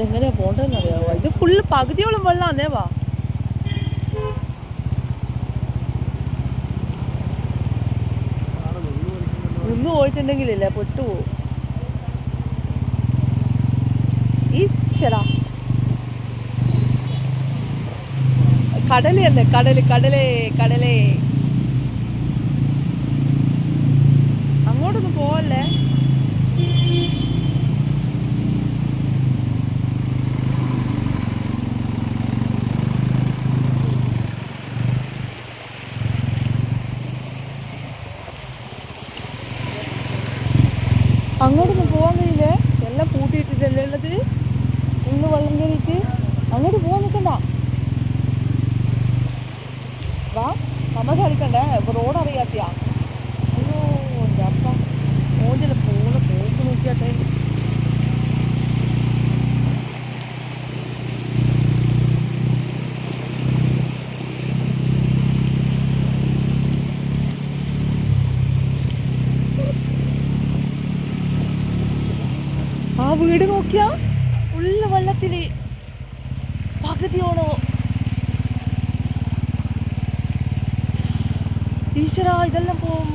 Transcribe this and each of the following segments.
എങ്ങനെയാ പോണ്ടെന്ന് അറിയാവോ ഇത് ഫുള്ള് പകുതിയോളം വെള്ളാന്നേ വാ? നിന്ന് പോയിട്ടുണ്ടെങ്കിലില്ലേ പൊട്ടുപോകും ഈശ്വര. കടൽ കടൽ കടലേ കടലേ. അങ്ങോട്ടൊന്നും പോവല്ലേ? അങ്ങോട്ടൊന്നും പോകാൻ കഴിയില്ലേ. എല്ലാം പൂട്ടിയിട്ടിട്ടല്ലേ ഉള്ളത്? ഇന്ന് വെള്ളം കയറിയിട്ട് അങ്ങോട്ട് പോകാൻ നിൽക്കണ്ട വാ നമ്മൾ കളിക്കണ്ടേ റോഡ് അറിയാത്തിയാ. ആ വീട് നോക്കിയാ ഫുള്ള് വെള്ളത്തിൽ പകുതിയോണോ ഈശ്വര ഇതെല്ലാം പോകും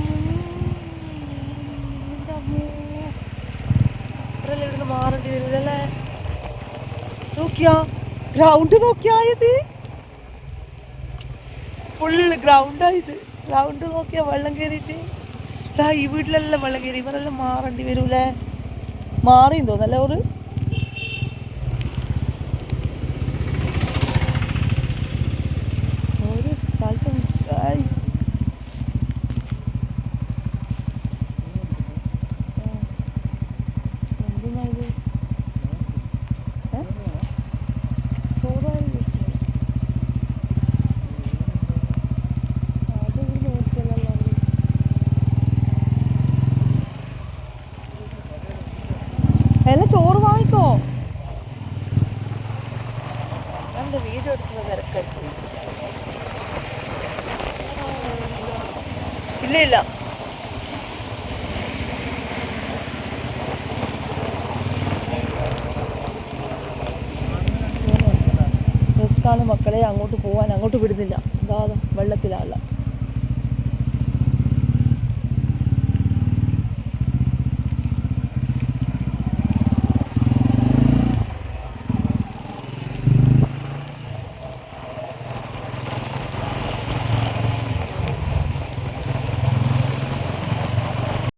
ഇവിടുന്ന് മാറേണ്ടി വരില്ലല്ലേ നോക്കിയാ ഗ്രൗണ്ട് നോക്കിയായത്. ഫുള്ള് ഗ്രൗണ്ടായത് ഗ്രൗണ്ട് നോക്കിയാ വെള്ളം കയറിയിട്ട് ഈ വീട്ടിലെല്ലാം വെള്ളം കയറി ഇവരെല്ലാം മാറേണ്ടി വരൂലേ? മാറിയും തോന്നല്ലേ ഒരു എല്ലാം ചോറ് വാങ്ങിക്കോ? നമ്മുടെ വീഡിയോ എടുക്കുന്ന തിരക്കായിട്ട് ഇല്ല ഇല്ല റിസ്ക്കാണ് മക്കളെ അങ്ങോട്ട് പോവാൻ അങ്ങോട്ട് വിടുന്നില്ല. അതാ വെള്ളത്തിലാള